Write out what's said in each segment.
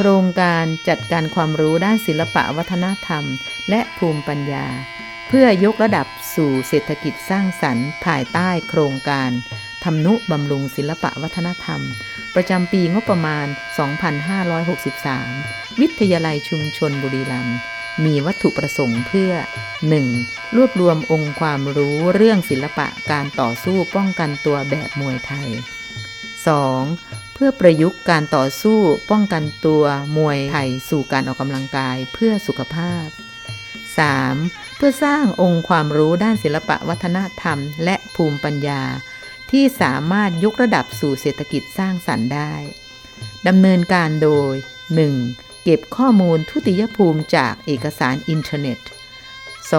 โครงการจัดการความรู้ด้านศิลปะวัฒนธรรม และภูมิปัญญา เพื่อยกระดับสู่เศรษฐกิจสร้างสรรค์ ภายใต้โครงการทำนุบำรุงศิลปะวัฒนธรรม ประจำปีงบประมาณ 2563 วิทยาลัยชุมชนบุรีรัมย์มีวัตถุประสงค์เพื่อ 1. รวบรวมองค์ความรู้เรื่องศิลปะการต่อสู้ป้องกันตัวแบบมวยไทย 2. เพื่อประยุกต์การต่อสู้ป้องกันตัวมวยไทยสู่การออกกำลังกายเพื่อสุขภาพ 3. เพื่อสร้างองค์ความรู้ด้านศิลปะวัฒนธรรม และภูมิปัญญา ที่สามารถยกระดับสู่เศรษฐกิจสร้างสรรค์ได้ดำเนินการโดย 1. เก็บข้อมูลทุติยภูมิจากเอกสารอินเทอร์เน็ต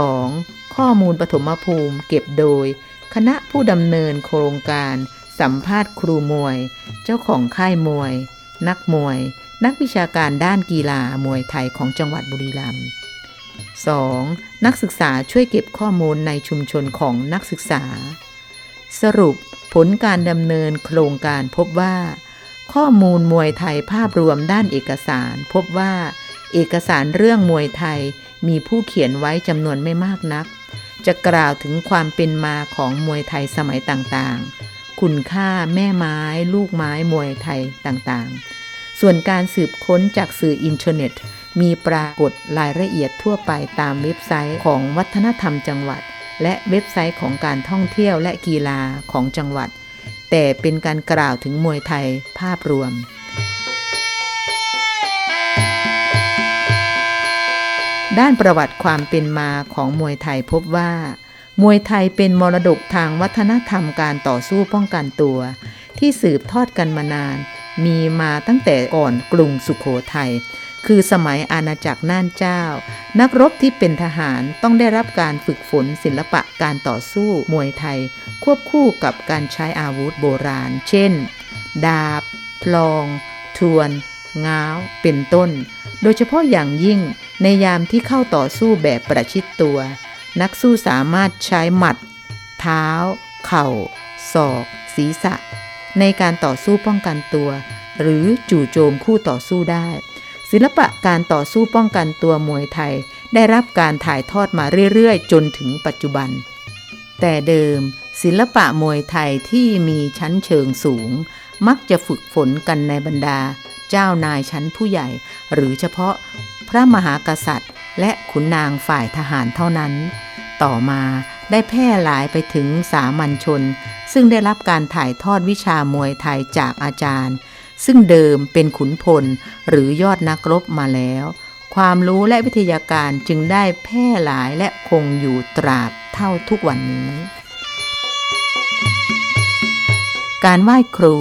2. ข้อมูลปฐมภูมิเก็บโดย คณะผู้ดำเนินโครงการ สัมภาษณ์ครูมวย เจ้าของค่ายมวย นักมวย นักวิชาการด้านกีฬามวยไทยของจังหวัดบุรีรัมย์ 2. นักศึกษาช่วยเก็บข้อมูลในชุมชนของนักศึกษา สรุปผลการดำเนินโครงการพบว่า ข้อมูลมวยไทยภาพรวมด้านเอกสาร พบว่า เอกสารเรื่องมวยไทยมีผู้เขียนไว้จำนวนไม่มากนัก จะกล่าวถึงความเป็นมาของมวยไทยสมัยต่างๆ คุณค่าแม่ไม้ ลูกไม้มวยไทยต่างๆ ส่วนการสืบค้นจากสื่ออินเทอร์เน็ต มีปรากฏรายละเอียดทั่วไปตามเว็บไซต์ของวัฒนธรรมจังหวัด และเว็บไซต์ของการท่องเที่ยวและกีฬาของจังหวัด แต่เป็นการกล่าวถึงมวยไทยภาพรวมด้านประวัติความเป็นมาของมวยไทยพบว่า มวยไทยเป็นมรดกทางวัฒนธรรมการต่อสู้ป้องกันตัว ที่สืบทอดกันมานาน มีมาตั้งแต่ก่อนกรุงสุขโขทัยคือสมัยอาณาจักรน่านเจ้า นักรบที่เป็นทหารต้องได้รับการฝึกฝนศิลปะการต่อสู้มวยไทย ควบคู่กับการใช้อาวุธโบราณ เช่น ดาบ พลอง ทวน ง้าว เป็นต้น โดยเฉพาะอย่างยิ่งในยามที่เข้าต่อสู้แบบประชิดตัว นักสู้สามารถใช้หมัด เท้า เข่า ศอก ศีรษะ ในการต่อสู้ป้องกันตัว หรือจู่โจมคู่ต่อสู้ได้ ศิลปะการต่อสู้ป้องกันตัวมวยไทย ได้รับการถ่ายทอดมาเรื่อยๆ จนถึงปัจจุบัน แต่เดิม ศิลปะมวยไทยที่มีชั้นเชิงสูง มักจะฝึกฝนกันในบรรดา เจ้านายชั้นผู้ใหญ่ หรือเฉพาะพระมหากษัตริย์ และขุนนางฝ่ายทหารเท่านั้น ต่อมาได้แพร่หลายไปถึงสามัญชน ซึ่งได้รับการถ่ายทอดวิชามวยไทยจากอาจารย์ ซึ่งเดิมเป็นขุนพลหรือยอดนักรบมาแล้ว ความรู้และวิทยาการจึงได้แพร่หลายและคงอยู่ตราบเท่าทุกวันนี้ การไหว้ครู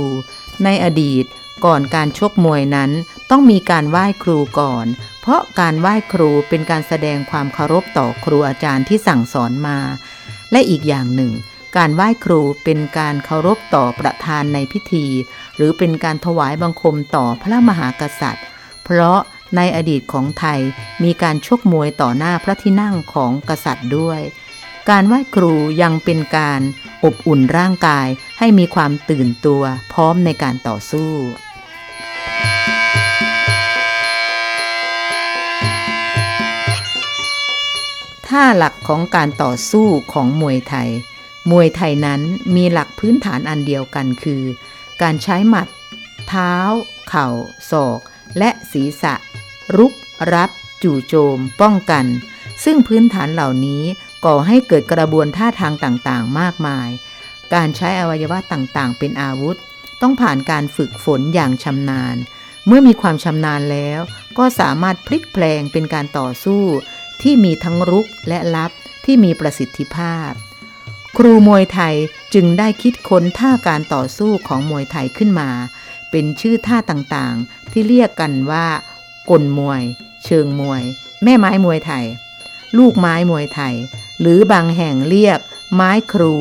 ในอดีตก่อนการชกมวยนั้นต้องมีการไหว้ครูก่อน ราะการไหว้ครูเป็นการแสดงความเคารพต่อครูอาจารย์ที่สั่งสอนมา และอีกอย่างหนึ่ง การไหว้ครูเป็นการเคารพต่อประธานในพิธี หรือเป็นการถวายบังคมต่อพระมหากษัตริย์ เพราะในอดีตของไทยมีการชกมวยต่อหน้าพระที่นั่งของกษัตริย์ด้วย การไหว้ครูยังเป็นการอบอุ่นร่างกายให้มีความตื่นตัวพร้อมในการต่อสู้ ท่าหลักของการต่อสู้ของมวยไทย มวยไทยนั้นมีหลักพื้นฐานอันเดียวกันคือ การใช้หมัด เท้า เข่า ศอก และศีรษะ รุก รับ จู่โจม ป้องกัน ซึ่งพื้นฐานเหล่านี้ก่อให้เกิดกระบวนท่าทางต่างๆ มากมาย การใช้อวัยวะต่างๆ เป็นอาวุธ ต้องผ่านการฝึกฝนอย่างชำนาญ เมื่อมีความชำนาญแล้ว ก็สามารถพลิกแปลงเป็นการต่อสู้ ที่มีทั้งรุกและลับที่มีประสิทธิภาพ ครูมวยไทยจึงได้คิดค้นท่าการต่อสู้ของมวยไทยขึ้นมา เป็นชื่อท่าต่างๆ ที่เรียกกันว่ากลมวย เชิงมวย แม่ไม้มวยไทย ลูกไม้มวยไทย หรือบางแห่งเรียก ไม้ครู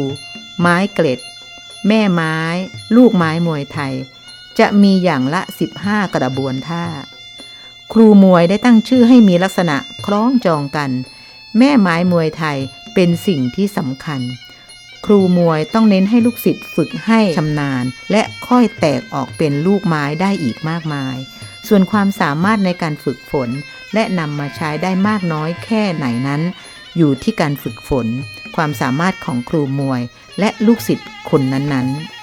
ไม้เกล็ด แม่ไม้ ลูกไม้มวยไทย จะมีอย่างละ 15 กระบวนท่า ครูมวยได้ตั้งชื่อให้มีลักษณะคล้องจองกัน แม่ไม้มวยไทยเป็นสิ่งที่สำคัญ ครูมวยต้องเน้นให้ลูกศิษย์ฝึกให้ชำนาญ และค่อยแตกออกเป็นลูกไม้ได้อีกมากมาย ส่วนความสามารถในการฝึกฝน และนำมาใช้ได้มากน้อยแค่ไหนนั้น อยู่ที่การฝึกฝน ความสามารถของครูมวย และลูกศิษย์คนนั้นๆ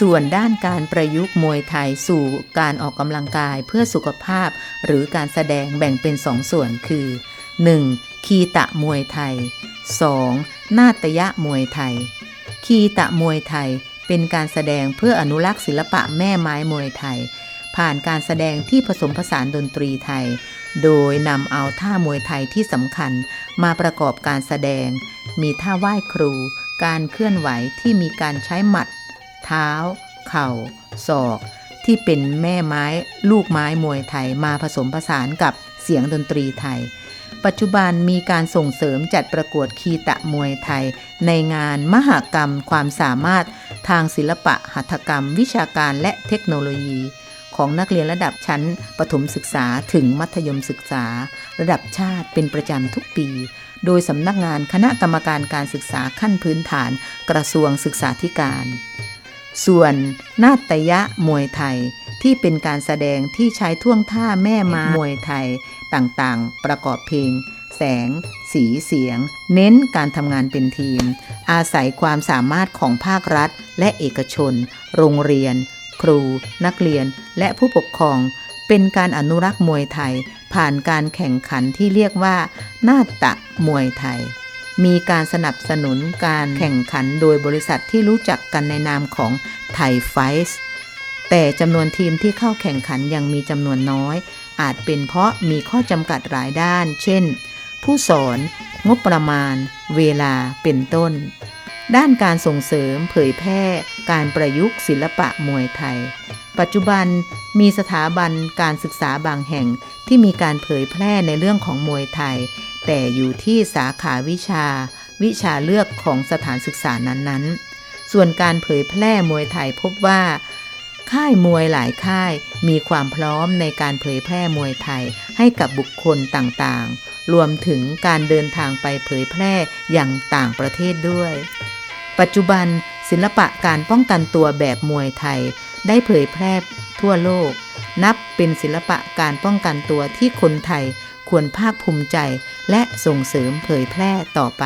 ส่วนด้านการประยุกต์มวยไทยสู่การออกกำลังกายเพื่อสุขภาพ หรือการแสดงแบ่งเป็นสองส่วนคือ 1. คีตะมวยไทย 2. นาตยะมวยไทย คีตะมวยไทยเป็นการแสดงเพื่ออนุรักษ์ศิลปะแม่ไม้มวยไทย ผ่านการแสดงที่ผสมผสานดนตรีไทย โดยนำเอาท่ามวยไทยที่สำคัญมาประกอบการแสดง มีท่าไหว้ครู การเคลื่อนไหวที่มีการใช้หมัด เท้า เข่า ศอก ที่เป็นแม่ไม้ลูกไม้มวยไทยมาผสมผสานกับเสียงดนตรีไทย ปัจจุบันมีการส่งเสริมจัดประกวดคีตะมวยไทย ในงานมหกรรมความสามารถทางศิลปะหัตถกรรม วิชาการและเทคโนโลยีของนักเรียนระดับชั้นประถมศึกษาถึงมัธยมศึกษา ระดับชาติเป็นประจำทุกปี โดยสำนักงานคณะกรรมการการศึกษาขั้นพื้นฐานกระทรวงศึกษาธิการ ส่วนนาตยะมวยไทยที่เป็นการแสดงที่ใช้ท่วงท่าแม่ม้ามวยไทยต่างๆ ประกอบเพลง แสง สีเสียง เน้นการทำงานเป็นทีม อาศัยความสามารถของภาครัฐ และเอกชน โรงเรียน ครู นักเรียน และผู้ปกครอง เป็นการอนุรักษ์มวยไทย ผ่านการแข่งขันที่เรียกว่า นาตะมวยไทย มีการสนับสนุนการแข่งขันโดยบริษัทที่รู้จักกันในนามของไทยไฟส์แต่จำนวนทีมที่เข้าแข่งขันยังมีจำนวนน้อย อาจเป็นเพราะมีข้อจำกัดหลายด้าน เช่น ผู้สอน งบประมาณ เวลาเป็นต้น ด้านการส่งเสริมเผยแพร่ การประยุกต์ศิลปะมวยไทย ปัจจุบันมีสถาบันการศึกษาบางแห่งที่มีการเผยแพร่ในเรื่องของมวยไทย แต่อยู่ที่สาขาวิชา วิชาเลือกของสถานศึกษานั้นๆ ส่วนการเผยแพร่มวยไทยพบว่า ค่ายมวยหลายค่ายมีความพร้อมในการเผยแพร่มวยไทยให้กับบุคคลต่างๆ รวมถึงการเดินทางไปเผยแพร่อย่างต่างประเทศด้วย ปัจจุบันศิลปะการป้องกันตัวแบบมวยไทย ได้เผยแพร่ทั่วโลก นับเป็นศิลปะการป้องกันตัวที่คนไทยควรภาคภูมิใจและส่งเสริมเผยแพร่ต่อไป